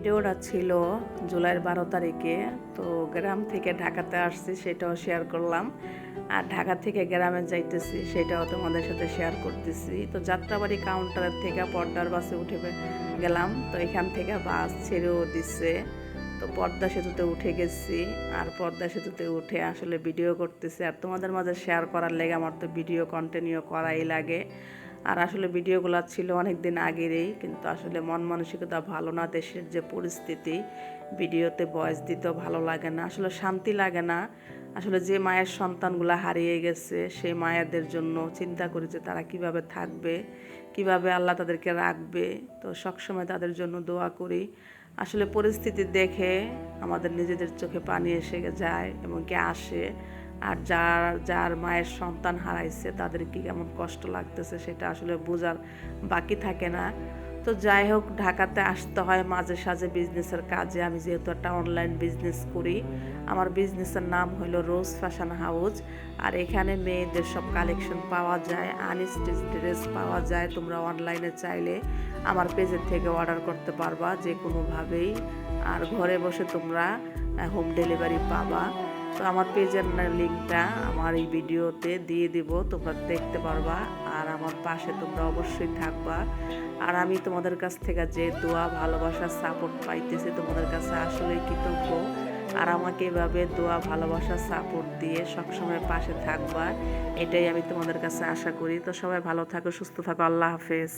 ভিডিওটা ছিল জুলাইয়ের বারো তারিখে, তো গ্রাম থেকে ঢাকাতে আসছি সেটাও শেয়ার করলাম। আর ঢাকা থেকে গ্রামে যাইতেছি সেটাও তোমাদের সাথে শেয়ার করতেছি। তো যাত্রাবাড়ি কাউন্টারের থেকে পর্দার বাসে উঠে গেলাম। তো এখান থেকে বাস ছেড়েও দিচ্ছে তো পদ্মা সেতুতে উঠে গেছি। আর পদ্মা সেতুতে উঠে আসলে ভিডিও করতেছি। আর তোমাদের মাঝে শেয়ার করার লেগে আমার তো ভিডিও কন্টিনিউ করাই লাগে। আর আসলে ভিডিওগুলো ছিল অনেক দিন আগেরই, কিন্তু আসলে মন মানসিকতা ভালো না, দেশের যে পরিস্থিতি, ভিডিওতে ভয়েস দিতেও ভালো লাগে না, আসলে শান্তি লাগে না। আসলে যে মায়ের সন্তানগুলো হারিয়ে গেছে, সেই মায়েদের জন্য চিন্তা করি যে তারা কীভাবে থাকবে, কীভাবে আল্লাহ তাদেরকে রাখবে। তো সবসময় তাদের জন্য দোয়া করি। আসলে পরিস্থিতি দেখে আমাদের নিজেদের চোখে পানি এসে যায় এবং কি আসে। আর যার যার মায়ের সন্তান হারাইছে তাদের কি কেমন কষ্ট লাগতেছে সেটা আসলে বোঝার বাকি থাকে না। তো যাই হোক, ঢাকাতে আসতে হয় মাঝে সাঝে বিজনেসের কাজে। আমি যেহেতু একটা অনলাইন বিজনেস করি, আমার বিজনেসের নাম হলো রোজ ফ্যাশন হাউস আর এখানে মেয়েদের সব কালেকশন পাওয়া যায় আনস্টিচ ড্রেস পাওয়া যায়। তোমরা অনলাইনে চাইলে আমার পেজের থেকে অর্ডার করতে পারবা যে কোনোভাবেই আর ঘরে বসে তোমরা হোম ডেলিভারি পাবা। তো আমার পেজের লিঙ্কটা আমার এই ভিডিওতে দিয়ে দিব, তোমরা দেখতে পারবা, আর আমার পাশে তোমরা অবশ্যই থাকবা। আর আমি তোমাদের কাছ থেকে যে দোয়া, ভালোবাসা সাপোর্ট পাইতেছি, তোমাদের কাছে আসলে কৃতজ্ঞ। আর আমাকে এভাবে দোয়া, ভালোবাসা সাপোর্ট দিয়ে সবসময় পাশে থাকবা, এটাই আমি তোমাদের কাছে আশা করি। তো সবাই ভালো থাকো, সুস্থ থাকো, আল্লাহ হাফেজ।